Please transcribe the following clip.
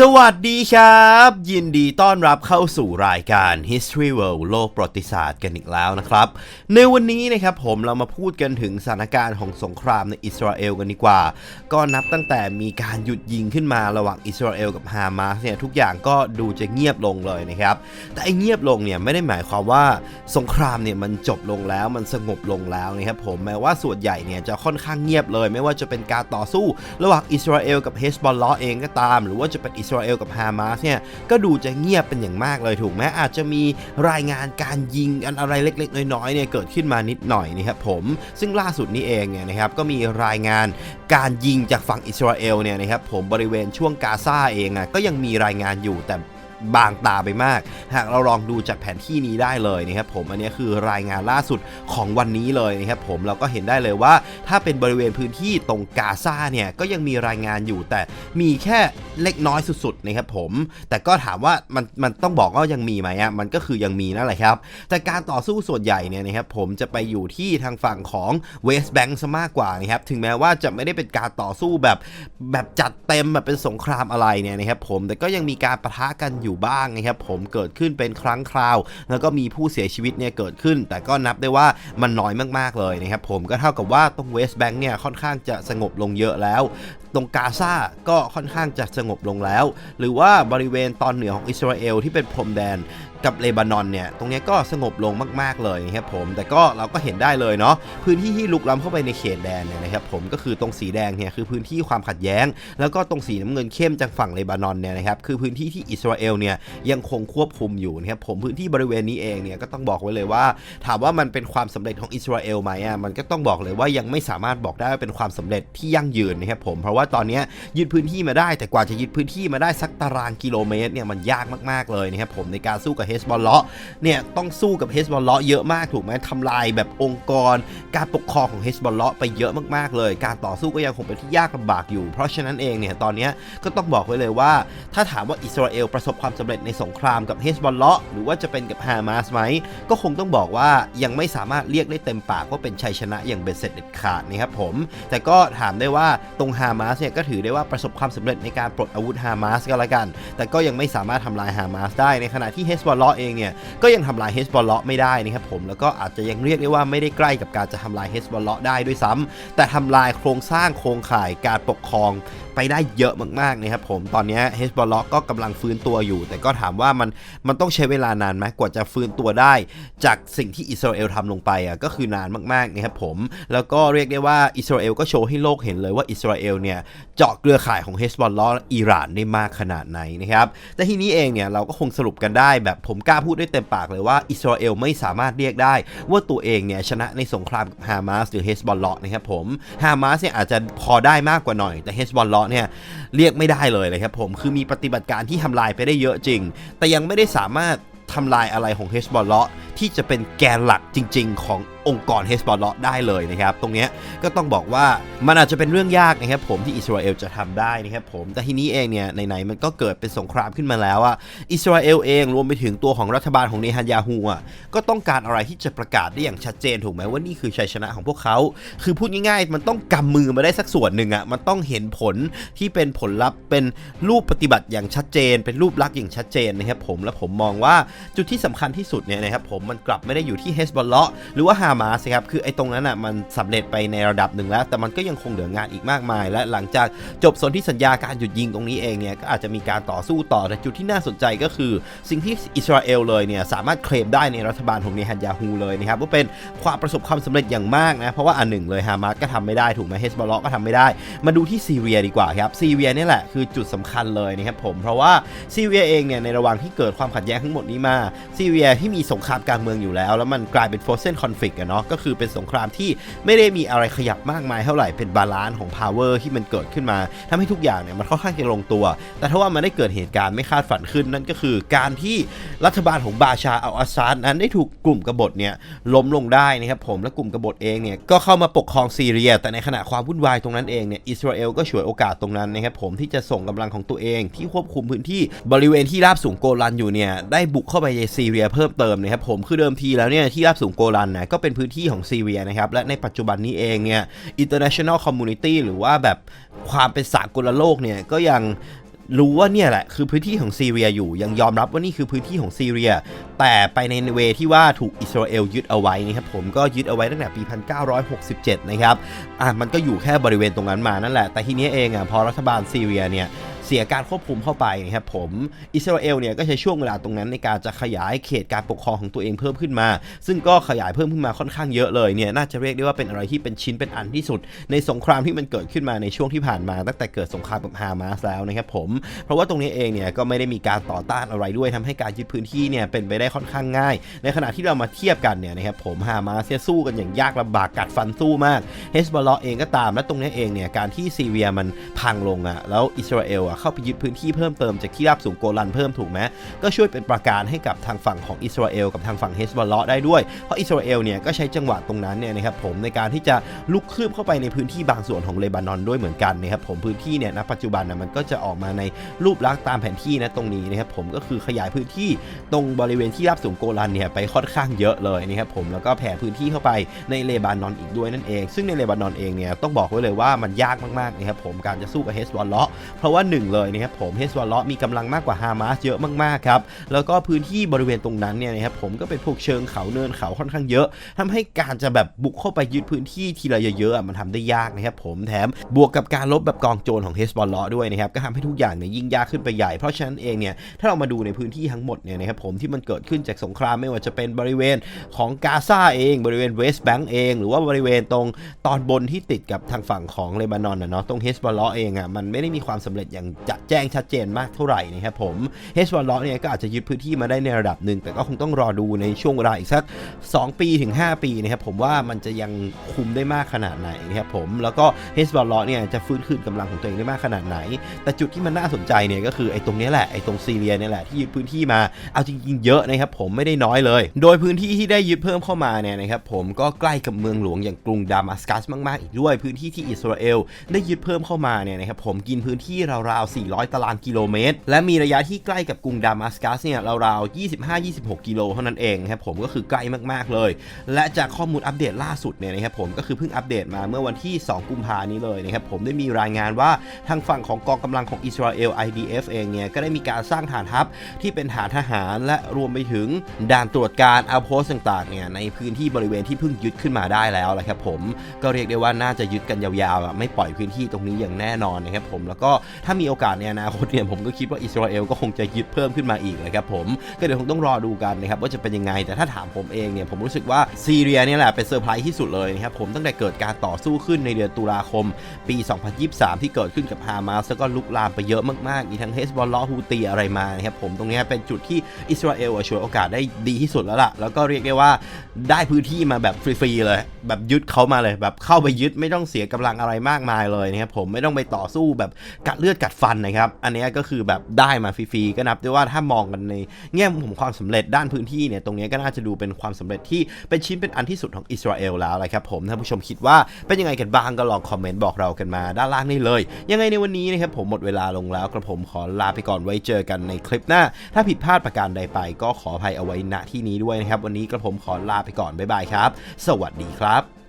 สวัสดีครับ ยินดีต้อนรับเข้าสู่รายการ History World โลกประวัติศาสตร์กันอีกแล้วนะครับ ในวันนี้นะครับผมเรามาพูดกันถึงสถานการณ์ของสงครามในอิสราเอลกันดีกว่า ก็นับตั้งแต่มีการหยุดยิงขึ้นมาระหว่างอิสราเอลกับฮามาสเนี่ยทุกอย่างก็ดูจะเงียบลงเลยนะครับ แต่ไอ้เงียบลงเนี่ยไม่ได้หมายความว่าสงครามเนี่ยมันจบลงแล้วมันสงบลงแล้วนะครับผมแม้ว่าส่วนใหญ่เนี่ยจะค่อนข้างเงียบเลย ไม่ว่าจะเป็นการต่อสู้ระหว่างอิสราเอลกับเฮสบอลลอเองก็ตาม หรือว่าจะเป็นอิสราเอลกับฮามาสเนี่ยก็ดูจะเงียบเป็นอย่างมากเลยถูกไหมอาจจะมีรายงานการยิงอันอะไรเล็กๆ น้อยๆเนี่ยเกิดขึ้นมานิดหน่อยนะครับผมซึ่งล่าสุดนี้เองเนี่ยนะครับก็มีรายงานการยิงจากฝั่งอิสราเอลเนี่ยนะครับผมบริเวณช่วงกาซาเองอะก็ยังมีรายงานอยู่แต่ บางตาไปมาก หากเราลองดูจากแผนที่นี้ได้เลยนะครับผมอันนี้คือรายงานล่าสุดของวันนี้เลยนะครับผมเราก็เห็นได้เลยว่า ถ้าเป็นบริเวณพื้นที่ตรงกาซาเนี่ยก็ยังมีรายงานอยู่แต่มีแค่เล็กน้อยสุดๆนะครับผม แต่ก็ถามว่ามันมันต้องบอกว่ายังมีไหมอะมันก็คือยังมีนั่นแหละครับ แต่การต่อสู้ส่วนใหญ่เนี่ยนะครับผมจะไปอยู่ที่ทางฝั่งของเวสต์แบงค์ซะมากกว่านะครับถึงแม้ว่าจะไม่ได้เป็นการต่อสู้แบบแบบจัดเต็มแบบเป็นสงครามอะไรเนี่ยนะครับผมแต่ก็ยังมีการประทะกันอยู่บ้างนะครับผมเกิดขึ้นเป็นครั้งคราว แล้วก็มีผู้เสียชีวิตเนี่ยเกิดขึ้น แต่ก็นับได้ว่ามันน้อยมากๆเลยนะครับผมก็เท่ากับว่าตรงเวสต์แบงค์เนี่ยค่อนข้างจะสงบลงเยอะแล้ว ตรงกาซาก็ค่อนข้างจะสงบลงแล้ว หรือว่าบริเวณตอนเหนือของอิสราเอลที่เป็นพรมแดน กับเลบานอนเนี่ยตรงนี้ก็สงบลงมาก ๆเลยนะครับผมแต่ก็เราก็เห็นได้เลยเนาะพื้นที่ที่ลุกล้ำเข้าไปในเขตแดนเนี่ยนะครับผมก็คือตรงสีแดงเนี่ยคือพื้นที่ความขัดแย้ง แล้วก็ตรงสีน้ำเงินเข้มจากฝั่งเลบานอนเนี่ยนะครับคือพื้นที่ที่อิสราเอลเนี่ยยังคงควบคุมอยู่นะครับผมพื้นที่บริเวณนี้เองเนี่ยก็ต้องบอกไว้เลยว่า ถามว่ามันเป็นความสำเร็จของอิสราเอลไหมอะมันก็ต้องบอกเลยว่ายังไม่สามารถบอกได้ว่าเป็นความสำเร็จที่ยั่งยืนนะครับผมเพราะว่าตอนนี้ยยึดพื้นที่มาได้ แต่กว่าจะยึดพื้นที่มาได้สักตารางกิโลเมตรเนี่ยมันยากมากๆเลยนะครับผมในการสู้กับเฮสบอลเลาะเนี่ยต้องสู้กับเฮสบอลเลาะเยอะมากถูกไหมทำลายแบบองค์กร การปกครองของเฮสบอลเลาะไปเยอะมากๆเลย การต่อสู้ก็ยังคงเป็นที่ยากลำบากอยู่ เพราะฉะนั้นเองเนี่ยตอนนี้ก็ต้องบอกไว้เลยว่า ถ้าถามว่าอิสราเอลประสบความสำเร็จในสงครามกับเฮสบอลเลาะหรือว่าจะเป็นกับฮามาสไหมก็คงต้องบอกว่ายังไม่สามารถเรียกได้เต็มปากว่าเป็นชัยชนะอย่างเบ็ดเสร็จเด็ดขาดนะครับผมแต่ก็ถามได้ว่าตรงฮามาสเนี่ยก็ถือได้ว่าประสบความสำเร็จในการปลดอาวุธฮามาสก็แล้วกัน แต่ก็ยังไม่สามารถทำลายฮามาสได้ในขณะที่เฮสบอลเลาะเองเนี่ยก็ยังทำลายเฮสบอลเลาะไม่ได้นะครับผมแล้วก็อาจจะยังเรียกได้ว่าไม่ได้ใกล้กับการจะทำลายเฮสบอลเลาะได้ด้วยซ้ำแต่ทำลายโครงสร้างโครงข่ายการปกครอง ไปได้เยอะมากๆนะครับผมตอนนี้เฮสบอลลาะก็กำลังฟื้นตัวอยู่ แต่ก็ถามว่ามันมันต้องใช้เวลานานไหมกว่าจะฟื้นตัวได้ จากสิ่งที่อิสราเอลทำลงไปอะก็คือนานมากๆนะครับผมแล้วก็เรียกได้ว่าอิสราเอลก็โชว์ให้โลกเห็นเลยว่าอิสราเอลเนี่ยเจาะเครือข่ายของเฮสบอลเลาะอิหร่านได้มากขนาดไหนนะครับแต่ทีนี้เองเนี่ยเราก็คงสรุปกันได้แบบผมกล้าพูดได้เต็มปากเลยว่าอิสราเอลไม่สามารถเรียกได้ ว่าตัวเองเนี่ยชนะในสงครามกับฮามาสหรือเฮสบอลเลาะนะครับผมฮามาสเนี่ยอาจจะพอได้มากกว่าหน่อยแต่เฮสบอลเลาะเนี่ยเรียกไม่ได้เลยเลยครับผมคือมีปฏิบัติการที่ทำลายไปได้เยอะจริง แต่ยังไม่ได้สามารถทำลายอะไรของเฮสบอลเลาะที่จะเป็นแกนหลักจริง ๆ ของ องค์กรเฮสบอลเลาะได้เลยนะครับ ตรงเนี้ยก็ต้องบอกว่ามันอาจจะเป็นเรื่องยากนะครับผมที่อิสราเอลจะทำได้นะครับผมแต่ทีนี้เองเนี่ยไหนๆมันก็เกิดเป็นสงครามขึ้นมาแล้วอะอิสราเอลเองรวมไปถึงตัวของรัฐบาลของเนฮันยาฮูอะก็ต้องการอะไรที่จะประกาศได้อย่างชัดเจนถูกไหมว่านี่คือชัยชนะของพวกเขา คือพูดง่ายๆ มันต้องกำมือมาได้สักส่วนหนึ่งอะมันต้องเห็นผลที่เป็นผลลัพธ์เป็นรูปปฏิบัติอย่างชัดเจน เป็นรูปลักษณ์อย่างชัดเจนนะครับผมและผมมองว่าจุดที่สำคัญที่สุดเนี่ยนะครับผมมันกลับไม่ได้อยู่ที่เฮสบอลเลาะหรือว่าฮามาสครับคือไอ้ตรงนั้นอะมันสำเร็จไปในระดับหนึ่งแล้ว แต่มันก็ยังคงเหลืองานอีกมากมาย และหลังจากจบสนธิสัญญาการหยุดยิงตรงนี้เองเนี่ยก็อาจจะมีการต่อสู้ต่อแต่จุดที่น่าสนใจก็คือ สิ่งที่อิสราเอลเลยเนี่ยสามารถเคลมได้ในรัฐบาลของเนฮันยาฮูเลยนะครับว่าเป็นความประสบความสำเร็จอย่างมากนะเพราะว่าอันหนึ่งเลยฮามาสก็ทำไม่ได้ถูกไหมเฮสบอลลาะก็ทำไม่ได้ มาดูที่ซีเรียดีกว่าครับซีเรียนี่แหละคือจุดสำคัญเลยนะครับผมเพราะว่าซีเรียเองเนี่ยในระหว่างที่เกิดความขัดแย้งทั้งหมดนี้มาซีเรียที่มีสงครามการเมืองอยู่แล้ว แล้วมันกลายเป็น frozen conflict อะเนาะก็คือเป็นสงครามที่ไม่ได้มีอะไรขยับมากมายเท่าไหร่เป็นบาลานซ์ของ power ที่มันเกิดขึ้นมาทำให้ทุกอย่างเนี่ยมันค่อนข้างจะลงตัว แต่ถ้าว่ามันได้เกิดเหตุการณ์ไม่คาดฝันขึ้นนั่นก็คือการที่รัฐบาลของบาชาอัลอาซาดนั้นได้ถูกกลุ่มกบฏเนี่ยล้มลงได้นะครับผมและกลุ่มกบฏเองเนี่ยก็เข้ามาปกครองซีเรีย แต่ในขณะความวุ่นวายตรงนั้นเองเนี่ยอิสราเอลก็ฉวยโอกาสตรงนั้นนะครับผมที่จะส่งกำลังของตัวเองที่ควบคุมพื้นที่บริเวณที่ราบสูงโกลันอยู่เนี่ยได้บุกเข้าไปในซีเรียเพิ่มเติมนะครับผมคือเดิมทีแล้วเนี่ยที่ราบสูงโกลันนะก็เป็นพื้นที่ของซีเรียนะครับ และในปัจจุบันนี้เองเนี่ย international community หรือว่าแบบความเป็นสากลโลกเนี่ยก็ยังรู้ว่าเนี่ยแหละคือพื้นที่ของซีเรียอยู่ยังยอมรับว่านี่คือพื้นที่ของซีเรีย แต่ไปในเวที่ว่าถูกอิสราเอลยึดเอาไว้นะครับผมก็ยึดเอาไว้ตั้งแต่ปี 1967 นะครับอะมันก็อยู่แค่บริเวณตรงนั้นมานั่นแหละ แต่ทีนี้เองอะพอรัฐบาลซีเรียเนี่ย สียการควบคุมเข้าไปนะครับผมอิสราเอลเนี่ยก็ใช้ช่วงเวลาตรงนั้นในการจะขยายเขตการปกครองของตัวเองเพิ่มขึ้นมา ซึ่งก็ขยายเพิ่มขึ้นมาค่อนข้างเยอะเลยเนี่ยน่าจะเรียกได้ว่าเป็นอะไรที่เป็นชิ้นเป็นอันที่สุด ในสงครามที่มันเกิดขึ้นมาในช่วงที่ผ่านมา ตั้งแต่เกิดสงครามกับฮามาสแล้วนะครับผมเพราะว่าตรงนี้เองเนี่ยก็ไม่ได้มีการต่อต้านอะไรด้วยทำให้การยึดพื้นที่เนี่ยเป็นไปได้ค่อนข้างง่าย ในขณะที่เรามาเทียบกันเนี่ยนะครับผมฮามาสเนี่ยสู้กันอย่างยากลำบากกัดฟันสู้มากเฮสบอลเองก็ตามและตรงนี้เองเนี่ยการที่ซีเรียมันพังลงอะ่ะแล้วอิสราเอลอะเข้าไปยึดพื้นที่เพิ่มเติมจากที่ราบสูงโกลันเพิ่มถูกไหมก็ช่วยเป็นประการให้กับทางฝั่งของอิสราเอลกับทางฝั่งเฮสบอลเลาะได้ด้วย เพราะอิสราเอลเนี่ยก็ใช้จังหวะตรงนั้นเนี่ยนะครับผมในการที่จะลุกคืบเข้าไปในพื้นที่บางส่วนของเลบานอนด้วยเหมือนกันนะครับผมพื้นที่เนี่ยณปัจจุบันนะมันก็จะออกมาในรูปลักษณ์ตามแผนที่นะตรงนี้นะครับผมก็คือขยายพื้นที่ตรงบริเวณที่ราบสูงโกลันเนี่ยไปค่อนข้างเยอะเลยนะครับผมแล้วก็แผ่พื้นที่เข้าไปในเลบานอนอีกด้วยนั่นเอง ซึ่งในเลบานอนเองเนี่ยต้องบอกไว้เลยว่ามันยากมากๆนะครับผมการจะสู้กับเฮสบอลเลาะเพราะว่าหนึ่งเลยนะครับผมเฮสบอลเลาะมีกำลังมากกว่าฮามาสเยอะมากๆครับแล้วก็พื้นที่บริเวณตรงนั้นเนี่ยนะครับผมก็เป็นพวกเชิงเขาเนินเขาค่อนข้างเยอะทำให้การจะแบบบุกเข้าไปยึดพื้นที่ทีละเยอะๆอะมันทำได้ยากนะครับผมแถมบวกกับการลบแบบกองโจรของเฮสบอลเลาะด้วยนะครับก็ทำให้ทุกอย่างเนี่ยยิ่งยากขึ้นไปใหญ่ เพราะฉะนั้นเองเนี่ยถ้าเรามาดูในพื้นที่ทั้งหมดเนี่ยนะครับผมที่มันเกิดขึ้นจากสงครามไม่ว่าจะเป็นบริเวณของกาซาเองบริเวณเวสต์แบงก์เอง หรือว่าบริเวณตรงตอนบนที่ติดกับทางฝั่งของเลบานอนนะเนาะตรงเฮสบอลเลาะเองอะมันไม่ได้มีความสำเร็จอย่างจะแจ้งชัดเจนมากเท่าไหร่นะครับผมเฮสบอลเลาะเนี่ยก็อาจจะยึดพื้นที่มาได้ในระดับหนึ่ง แต่ก็คงต้องรอดูในช่วงเวลาอีกสัก 2 ปีถึง 5 ปีนะครับผมว่ามันจะยังคุมได้มากขนาดไหนนะครับผมแล้วก็เฮสบอลเลาะเนี่ยจะฟื้นคืนกำลังของตัวเองได้มากขนาดไหน แต่จุดที่มันน่าสนใจเนี่ยก็คือไอ้ตรงนี้แหละไอ้ตรงซีเรียเนี่ยแหละที่ยึดพื้นที่มาเอาจริงๆเยอะนะครับผมไม่ได้น้อยเลย โดยพื้นที่ที่ได้ยึดเพิ่มเข้ามาเนี่ยนะครับผมก็ใกล้กับเมืองหลวงอย่างกรุงดามัสกัสมากๆอีกด้วยพื้นที่ที่อิสราเอลได้ยึดเพิ่มเข้ามาเนี่ยนะครับผมกินพื้นที่ราวๆ 400 ตารางกิโลเมตร และมีระยะที่ใกล้กับกรุงดามัสกัสเนี่ยราวๆ 25-26 กิโลเท่านั้นเองครับผมก็คือใกล้มากๆเลย และจากข้อมูลอัปเดตล่าสุดเนี่ยนะครับผมก็คือเพิ่งอัปเดตมาเมื่อวันที่ 2 กุมภานี้เลยนะครับผมได้มีรายงานว่าทางฝั่งของกองกำลังของอิสราเอล IDF เองเนี่ยก็ได้มีการสร้างฐานทัพที่เป็นฐานทหารและรวมไปถึงด่านตรวจการอาโพสต่างๆเนี่ยในพื้นที่บริเวณที่เพิ่งยึดขึ้นมาได้แล้วแหละครับผมก็เรียกได้ว่าน่าจะยึดกันยาวๆไม่ปล่อยพื้นที่ตรงนี้อย่างแน่นอนนะครับผมแล้วก็ถ้ามีโอโอกาสในอนาคตเนี่ยผมก็คิดว่าอิสราเอลก็คงจะยึดเพิ่มขึ้นมาอีกนะครับผมก็เดี๋ยวคงต้องรอดูกันนะครับว่าจะเป็นยังไง แต่ถ้าถามผมเองเนี่ยผมรู้สึกว่าซีเรียเนี่ยแหละเป็นเซอร์ไพรส์ที่สุดเลยนะครับผมตั้งแต่เกิดการต่อสู้ขึ้นในเดือนตุลาคม ปี 2023 ที่เกิดขึ้นกับฮามาสแล้วก็ลุกลามไปเยอะมากๆมีทั้งเฮสบอลลอฮูตีอะไรมานะครับผมตรงนี้เป็นจุดที่อิสราเอลอะฉวยโอกาสได้ดีที่สุดแล้วล่ะแล้วก็เรียกได้ว่าได้พื้นที่มาแบบฟรีๆเลย แบบยึดเขามาเลย แบบเข้าไปยึดไม่ต้องเสียกำลังอะไรมากมายเลยนะครับผมไม่ต้องไปต่อสู้แบบกัดเลือดกัดฟันนะครับ อันนี้ก็คือแบบได้มาฟรีๆก็นับได้ว่าถ้ามองกันในแง่มุมของความสำเร็จด้านพื้นที่เนี่ยตรงนี้ก็น่าจะดูเป็นความสำเร็จที่เป็นชิ้นเป็นอันที่สุดของอิสราเอลแล้วละครับผมท่านผู้ชมคิดว่าเป็นยังไงกันบ้างก็ลองคอมเมนต์บอกเรากันมาด้านล่างได้เลย ยังไงในวันนี้นะครับผมหมดเวลาลงแล้วกระผมขอลาไปก่อนไว้เจอกันในคลิปหน้า ถ้าผิดพลาดประการใดไป ก็ขออภัยเอาไว้ณที่นี้ด้วยนะครับ วันนี้กระผมขอลาไปก่อนบ๊ายบายครับ สวัสดีครับ